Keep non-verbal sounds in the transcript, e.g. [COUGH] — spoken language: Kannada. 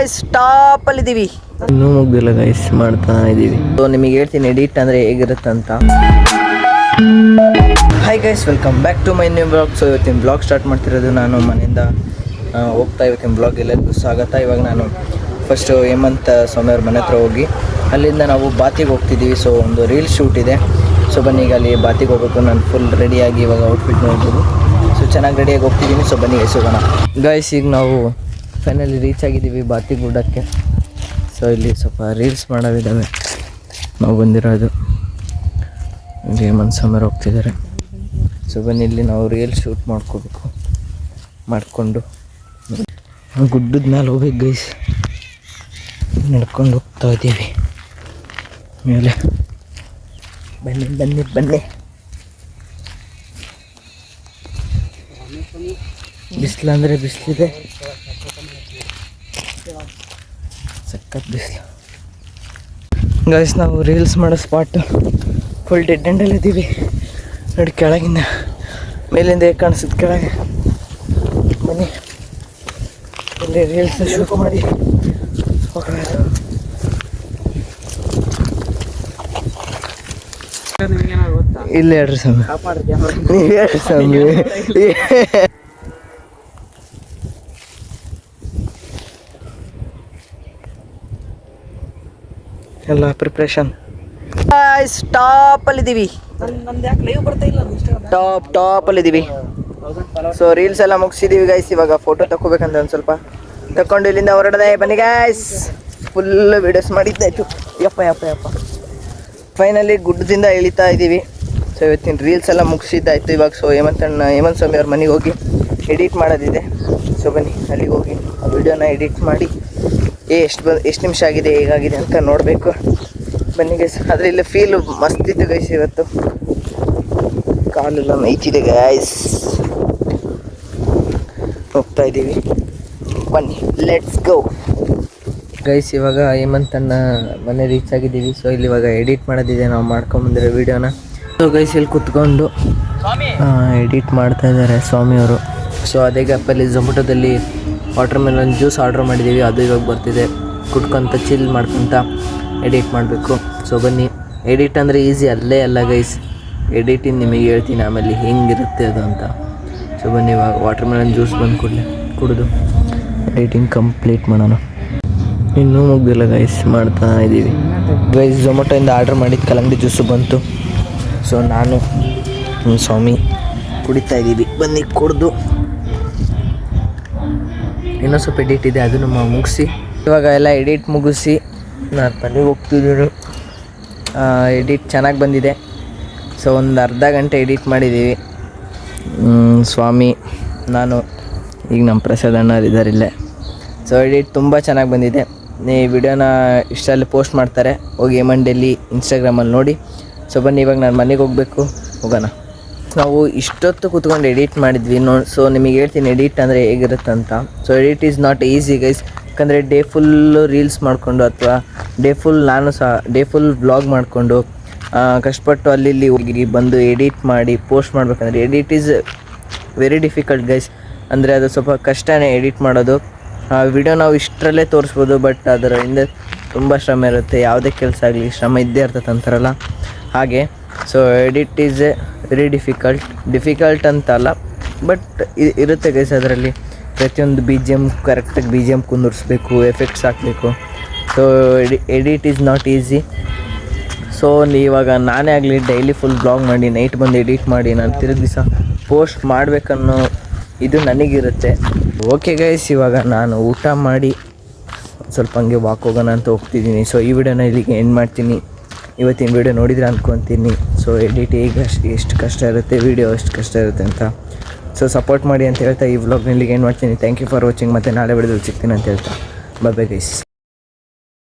ಗಾಯ್ಸ್ ಟಾಪ್ ಅಲ್ಲಿ ಇದೀವಿ. ಇನ್ನೂ ಮುಗ್ದಿಲ್ಲ ಗೈಸ್ ಮಾಡ್ತಾ ಇದೀವಿ. ಸೊ ನಿಮಗೆ ಹೇಳ್ತೀನಿ ಎಡಿಟ್ ಅಂದ್ರೆ ಹೇಗಿರುತ್ತಂತ. Hi guys welcome back to my new blog so ಇವತ್ತಿನ ಬ್ಲಾಗ್ ಸ್ಟಾರ್ಟ್ ಮಾಡ್ತಿರೋದು ನಾನು ಮನೆಯಿಂದ ಹೋಗ್ತಾ ಇವತ್ತಿನ ಬ್ಲಾಗ್ ಎಲ್ಲರಿಗೂ ಸ್ವಾಗತ. ಇವಾಗ ನಾನು ಫಸ್ಟು ಹೇಮಂತ ಸ್ವಾಮಿ ಅವ್ರ ಮನೆ ಹತ್ರ ಹೋಗಿ ಅಲ್ಲಿಂದ ನಾವು ಬಾತಿಗೆ ಹೋಗ್ತಿದ್ದೀವಿ ಸೊ ಒಂದು ರೀಲ್ ಶೂಟ್ ಇದೆ. ಸೊ ಬನ್ನಿ ಈಗ ಅಲ್ಲಿ ಬಾತಿಗೆ ಹೋಗ್ಬೇಕು. ನಾನು ಫುಲ್ ರೆಡಿಯಾಗಿ ಇವಾಗ ಔಟ್ಫಿಟ್ ನೋಡ್ಬೋದು. ಸೊ ಚೆನ್ನಾಗಿ ರೆಡಿಯಾಗಿ ಹೋಗ್ತಿದ್ದೀನಿ ಸೊ ಬನ್ನಿ ಎಸೋಗೋಣ. ಗೈಸ್ ಈಗ ನಾವು ಫೈನಲಿ ರೀಚ್ ಆಗಿದ್ದೀವಿ ಬಾತಿ ಗುಡ್ಡಕ್ಕೆ. ಸೊ ಇಲ್ಲಿ ಸ್ವಲ್ಪ ರೀಲ್ಸ್ ಮಾಡೋವಿದ್ದಾವೆ ನಾವು ಬಂದಿರೋದು. ಇಲ್ಲಿ ಸ್ವಾಮಿಯವ್ರು ಹೋಗ್ತಿದ್ದಾರೆ. ಸೊ ಬನ್ನಿ, ಇಲ್ಲಿ ನಾವು ರೀಲ್ ಶೂಟ್ ಮಾಡ್ಕೋಬೇಕು. ಮಾಡಿಕೊಂಡು. ಗುಡ್ಡದ ಮೇಲೆ ಹೋಗ್ಬೇಕು ಗೈಸ್ ನಡ್ಕೊಂಡು ಹೋಗ್ತಾ ಇದ್ದೀವಿ. ಮೇಲೆ. ಬನ್ನಿ ಬನ್ನಿ ಬನ್ನಿ. ಬಿಸಿಲು ಅಂದರೆ ಬಿಸಿಲಿದೆ. ಸಖತ್ ಬಿಸಿಲು ಗೈಸ್ ನಾವು ರೀಲ್ಸ್ ಮಾಡೋ ಸ್ಪಾಟ್ ಫುಲ್ ಡೆಡ್ ಎಂಡಲ್ಲಿ ಇದ್ದೀವಿ ನೋಡಿ ಕೆಳಗಿಂದ ಮೇಲಿಂದ ಹೇಗೆ ಕಾಣಿಸುತ್ತೆ ಕೆಳಗೆ? ಬನ್ನಿ. ಇಲ್ಲಿ ರೀಲ್ಸ್ ಶೂಟ್ ಮಾಡಿ. ಇಲ್ಲ ಇಲ್ಲಿ ಹೇಳ್ರಿ ಸ್ವಾಮಿ. ನೀವು ಹೇಳ್ರಿ ಸ್ವಾಮಿ. [LAUGHS] ಎಲ್ಲ ಪ್ರಿಪ್ರೇಷನ್ ಟಾಪ್ ಅಲ್ಲಿ ಇದೀವಿ. ಟಾಪ್ ಟಾಪ್ ಅಲ್ಲಿ ಇದೀವಿ. ಸೊ ರೀಲ್ಸ್ ಎಲ್ಲ ಮುಗಿಸಿದೀವಿ ಗೈಸ್ ಇವಾಗ ಫೋಟೋ ತಗೋಬೇಕಂತ ಒಂದು ಸ್ವಲ್ಪ. ತಕೊಂಡು ಇಲ್ಲಿಂದ ಹೊರಡದೆ ಬನ್ನಿ ಗೈಸ್ ಫುಲ್ ವಿಡಿಯೋಸ್ ಮಾಡಿದ್ದಾಯ್ತು ಯಪ್ಪ ಯಪ್ಪ ಯಪ್ಪ. ಫೈನಲಿ ಗುಡ್ಡದಿಂದ ಇಳಿತಾ ಇದ್ದೀವಿ ಸೊ ಇವತ್ತಿನ ರೀಲ್ಸ್ ಎಲ್ಲ ಮುಗಿಸಿದ್ದಾಯ್ತು ಇವಾಗ. ಸೊ ಹೇಮಂತ್ ಅಣ್ಣ ಹೇಮಂತ್ ಸ್ವಾಮಿ ಅವ್ರ ಮನೆಗೆ ಹೋಗಿ ಎಡಿಟ್ ಮಾಡೋದಿದೆ. ಸೊ ಬನ್ನಿ ಅಲ್ಲಿಗೆ ಹೋಗಿ ಆ ವಿಡಿಯೋನ ಎಡಿಟ್ ಮಾಡಿ. ಎಷ್ಟು ಬಂದು ಎಷ್ಟು ನಿಮಿಷ ಆಗಿದೆ ಹೇಗಾಗಿದೆ ಅಂತ ನೋಡಬೇಕು. ಬನ್ನಿ ಗೈಸ್ ಆದರೆ ಇಲ್ಲಿ ಫೀಲು ಮಸ್ತ್ ಇತ್ತು ಗೈಸ್ ಇವತ್ತು. ಕಾಲೆಲ್ಲ ನೈತಿದೆ ಗೈಸ್ ಹೋಗ್ತಾ ಇದ್ದೀವಿ. ಬನ್ನಿ ಲೆಟ್ಸ್ ಗೋ ಗೈಸ್ ಇವಾಗ ಹೇಮಂತ್ ಅಣ್ಣ ಮನೆ ರೀಚ್ ಆಗಿದ್ದೀವಿ. ಸೊ ಇಲ್ಲಿ ಇವಾಗ ಎಡಿಟ್ ಮಾಡೋದಿದೆ. ನಾವು ಮಾಡ್ಕೊಂಬಂದಿರೋ ವಿಡಿಯೋನ ಸೊ ಗೈಸ್ ಇಲ್ಲಿ ಕುತ್ಕೊಂಡು ಎಡಿಟ್ ಮಾಡ್ತಾ ಇದ್ದಾರೆ ಸ್ವಾಮಿಯವರು. ಸೊ ಅದೇ ಗ್ಯಾಪಲ್ಲಿ ಝೊಮ್ಯಾಟೋದಲ್ಲಿ ವಾಟರ್ ಮೆಲನ್ ಜ್ಯೂಸ್ ಆರ್ಡ್ರ್ ಮಾಡಿದ್ದೀವಿ, ಅದು ಇವಾಗ ಬರ್ತಿದೆ. ಕುಟ್ಕೊಂತ ಚಿಲ್ ಮಾಡ್ಕೊತ ಎಡಿಟ್ ಮಾಡಬೇಕು. ಸೊ ಬನ್ನಿ. ಎಡಿಟ್ ಅಂದರೆ ಈಸಿ ಅಲ್ಲೇ ಅಲ್ಲ ಗೈಸ್ ಎಡಿಟಿಂಗ್ ನಿಮಗೆ ಹೇಳ್ತೀನಿ, ಆಮೇಲೆ ಹೆಂಗಿರುತ್ತೆ ಅದು ಅಂತ. ಸೊ ಬನ್ನಿ ಇವಾಗ ವಾಟರ್ ಮೆಲನ್ ಜ್ಯೂಸ್ ಬಂದು ಕೂಡಲೇ ಕುಡಿದು ಎಡಿಟಿಂಗ್ ಕಂಪ್ಲೀಟ್ ಮಾಡೋಣ. ಇನ್ನೂ ಮುಗ್ದಿಲ್ಲ ಗೈಸ್ ಮಾಡ್ತಾ ಇದ್ದೀವಿ ಗೈಸ್ ಝೊಮೊಟೊಯಿಂದ ಆರ್ಡ್ರ್ ಮಾಡಿದ ಕಲಂಗಡಿ ಜ್ಯೂಸು ಬಂತು. ಸೊ ನಾನು ಸ್ವಾಮಿ ಕುಡಿತಾ ಇದ್ದೀವಿ ಬನ್ನಿ, ಕುಡಿದು. ಇನ್ನೊಂದು ಸ್ವಲ್ಪ ಎಡಿಟ್ ಇದೆ, ಅದನ್ನು ಮುಗಿಸಿ. ಇವಾಗ ಎಲ್ಲ ಎಡಿಟ್ ಮುಗಿಸಿ ನಾನು ಮನೆಗೆ ಹೋಗ್ತಿದ್ದೀನಿ ಎಡಿಟ್ ಚೆನ್ನಾಗಿ ಬಂದಿದೆ. ಸೊ ಒಂದು ಅರ್ಧ ಗಂಟೆ ಎಡಿಟ್ ಮಾಡಿದ್ದೀವಿ ಸ್ವಾಮಿ, ನಾನು, ಈಗ ನಮ್ಮ ಪ್ರಸಾದ್ ಅಣ್ಣವ್ರು ಇದ್ದಾರೆ ಇಲ್ಲೇ. ಸೊ ಎಡಿಟ್ ತುಂಬ ಚೆನ್ನಾಗಿ ಬಂದಿದೆ. ಈ ವಿಡಿಯೋನ ಇಷ್ಟಲ್ಲಿ ಪೋಸ್ಟ್ ಮಾಡ್ತಾರೆ. ಹೋಗಿ ಏಮನ್ ಡೆಲ್ಲಿ ಇನ್ಸ್ಟಾಗ್ರಾಮಲ್ಲಿ ನೋಡಿ. ಸೊ ಬನ್ನಿ, ಇವಾಗ ನಾನು ಮನೆಗೆ ಹೋಗಬೇಕು. ಹೋಗೋಣ. ನಾವು ಇಷ್ಟೊತ್ತು ಕೂತ್ಕೊಂಡು ಎಡಿಟ್ ಮಾಡಿದ್ವಿ ನೋ ಸೊ ನಿಮಗೆ ಹೇಳ್ತೀನಿ ಎಡಿಟ್ ಅಂದರೆ ಹೇಗಿರುತ್ತೆ ಅಂತ so edit is not easy guys ಯಾಕಂದರೆ ಡೇ ಫುಲ್ಲು ರೀಲ್ಸ್ ಮಾಡಿಕೊಂಡು ಅಥವಾ ಡೇ ಫುಲ್ ನಾನು ಸಹ ಡೇ ಫುಲ್ ವ್ಲಾಗ್ ಮಾಡಿಕೊಂಡು ಕಷ್ಟಪಟ್ಟು ಅಲ್ಲಿ ಇಲ್ಲಿ ಹೋಗಿ ಬಂದು ಎಡಿಟ್ ಮಾಡಿ ಪೋಸ್ಟ್ ಮಾಡಬೇಕಂದ್ರೆ edit is very difficult guys ಅಂದರೆ ಅದು ಸ್ವಲ್ಪ ಕಷ್ಟನೇ ಎಡಿಟ್ ಮಾಡೋದು. ಆ ವಿಡಿಯೋ ನಾವು ಇಷ್ಟರಲ್ಲೇ ತೋರಿಸ್ಬೋದು ಬಟ್ ಅದರ ಹಿಂದೆ ತುಂಬ ಶ್ರಮ ಇರುತ್ತೆ. ಯಾವುದೇ ಕೆಲಸ ಆಗಲಿ, ಶ್ರಮ ಇದ್ದೇ ಇರ್ತದೆ ಅಂತಾರಲ್ಲ. ಹಾಗೆ so edit is a very difficult difficult ಅಂತಲ್ಲ ಬಟ್ ಇರುತ್ತೆ ಗೈಸ್ ಅದರಲ್ಲಿ. ಪ್ರತಿಯೊಂದು ಬಿ ಜಿ ಎಂ ಕರೆಕ್ಟಾಗಿ ಬಿ ಜಿ ಎಂ ಕುಂದಿರಿಸ್ಬೇಕು ಎಫೆಕ್ಟ್ಸ್ ಹಾಕಬೇಕು. ಸೊ ಎಡಿ edit is not easy so ಇವಾಗ ನಾನೇ ಆಗಲಿ ಡೈಲಿ ಫುಲ್ ಬ್ಲಾಗ್ ಮಾಡಿ ನೈಟ್ ಬಂದು ಎಡಿಟ್ ಮಾಡಿ, ನಾನು ತಿರುಗಿ ದಿವಸ ಪೋಸ್ಟ್ ಮಾಡಬೇಕನ್ನೋ ಇದು ನನಗಿರುತ್ತೆ. ಓಕೆ ಗೈಸ್ ಇವಾಗ ನಾನು ಊಟ ಮಾಡಿ ಸ್ವಲ್ಪ ಹಂಗೆ ವಾಕ್ ಹೋಗೋಣ ಅಂತ ಹೋಗ್ತಿದ್ದೀನಿ. ಸೊ ಈ ವಿಡಿಯೋನ ಇಲ್ಲಿಗೆ ಎಂಡ್ ಮಾಡ್ತೀನಿ. ಇವತ್ತಿನ ವಿಡಿಯೋ ನೋಡಿದ್ರೆ ಅಂದ್ಕೊತೀನಿ ಸೊ ಎಡಿಟ್ ಈಗ ಎಷ್ಟು ಕಷ್ಟ ಇರುತ್ತೆ ವಿಡಿಯೋ ಎಷ್ಟು ಕಷ್ಟ ಇರುತ್ತೆ ಅಂತ. ಸೊ ಸಪೋರ್ಟ್ ಮಾಡಿ ಅಂತ ಹೇಳ್ತಾ ಈ ವ್ಲಾಗ್ನಲ್ಲಿ ಏನು ಮಾಡ್ತೀನಿ. ಥ್ಯಾಂಕ್ ಯು ಫಾರ್ ವಾಚಿಂಗ್ ಮತ್ತು ನಾಳೆ ವಿಡಿಯೋದಲ್ಲಿ ಸಿಗ್ತೀನಿ ಅಂತ ಹೇಳ್ತಾ. Bye bye guys